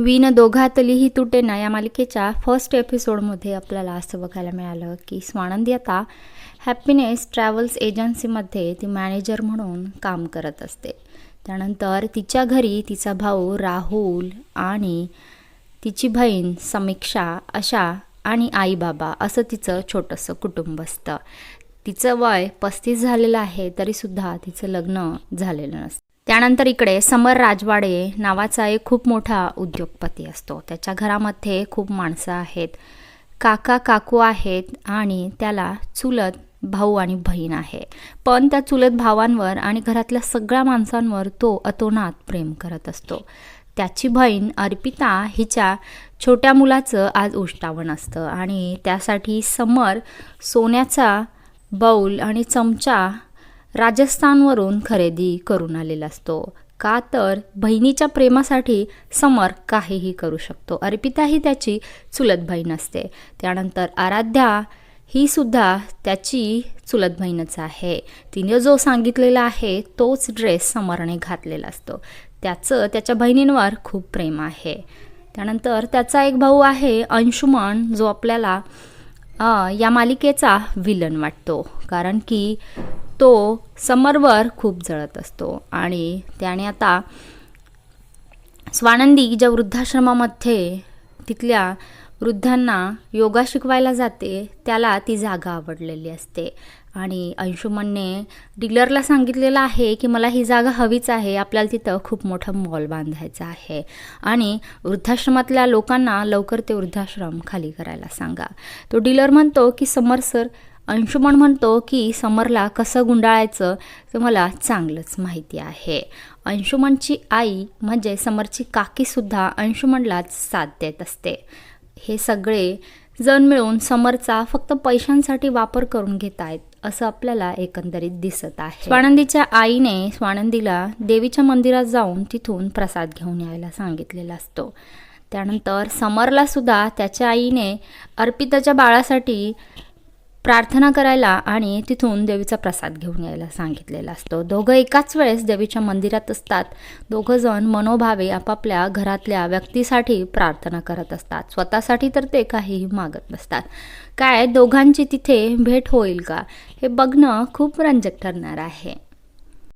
Win दोघातलीही तुटेना या मालिकेच्या first एपिसोडमध्ये आपल्याला असं बघायला मिळालं की स्वानंदी आता हॅपीनेस ट्रॅव्हल्स एजन्सीमध्ये ती मॅनेजर म्हणून काम करत असते. त्यानंतर तिच्या घरी तिचा भाऊ राहुल आणि तिची बहीण समीक्षा अशा आणि आई बाबा असं तिचं छोटंसं कुटुंब असतं. तिचं वय पस्तीस झालेलं आहे तरीसुद्धा तिचं लग्न झालेलं नसतं. त्यानंतर इकडे समर राजवाडे नावाचा एक खूप मोठा उद्योगपती असतो. त्याच्या घरामध्ये खूप माणसं आहेत. काका काकू आहेत आणि त्याला चुलत भाऊ आणि बहीण आहे. पण त्या चुलत भावांवर आणि घरातल्या सगळ्या माणसांवर तो अतोनात प्रेम करत असतो. त्याची बहीण अर्पिता हिच्या छोट्या मुलाचं आज उष्टावण असतं आणि त्यासाठी समर सोन्याचा बाऊल आणि चमचा राजस्थानवरून खरेदी करून आलेला असतो. का तर बहिणीच्या प्रेमासाठी समर काहीही करू शकतो. अर्पिता ही त्याची चुलत बहीण असते. त्यानंतर आराध्या ही सुद्धा त्याची चुलत बहीणच आहे. तिने जो सांगितलेला आहे तोच ड्रेस समरने घातलेला असतो. त्याचं त्याच्या बहिणींवर खूप प्रेम आहे. त्यानंतर त्याचा एक भाऊ आहे अंशुमन जो आपल्याला या मालिकेचा विलन वाटतो. कारण की तो समरवर खूप जळत असतो. आणि त्याने आता स्वानंदी ज्या वृद्धाश्रमामध्ये तिथल्या वृद्धांना योगा शिकवायला जाते त्याला ती जागा आवडलेली असते. आणि अंशुमनने डीलरला सांगितलेलं आहे की मला ही जागा हवीच आहे. आपल्याला तिथं खूप मोठा मॉल बांधायचा आहे. आणि वृद्धाश्रमातल्या लोकांना लवकर ते वृद्धाश्रम खाली करायला सांगा. तो डीलर म्हणतो की समर सर अंशुमन म्हणतो की समरला कसं गुंडाळायचं ते मला चांगलंच माहिती आहे. अंशुमनची आई म्हणजे समरची काकीसुद्धा अंशुमनलाच साथ देत असते. हे सगळे जण मिळून समरचा फक्त पैशांसाठी वापर करून घेत आहेत असं आपल्याला एकंदरीत दिसत आहे. स्वानंदीच्या आईने स्वानंदीला देवीच्या मंदिरात जाऊन तिथून प्रसाद घेऊन यायला सांगितलेला असतो. त्यानंतर समरला सुद्धा त्याच्या आईने अर्पिताच्या बाळासाठी प्रार्थना करायला आणि तिथून देवीचा प्रसाद घेऊन यायला सांगितलेला असतो. दोघं एकाच वेळेस देवीच्या मंदिरात असतात. दोघं जण मनोभावे आपापल्या घरातल्या व्यक्तीसाठी प्रार्थना करत असतात. स्वतःसाठी तर ते काहीही मागत नसतात. काय दोघांची तिथे भेट होईल का? हे बघणं खूप रंजक ठरणार आहे.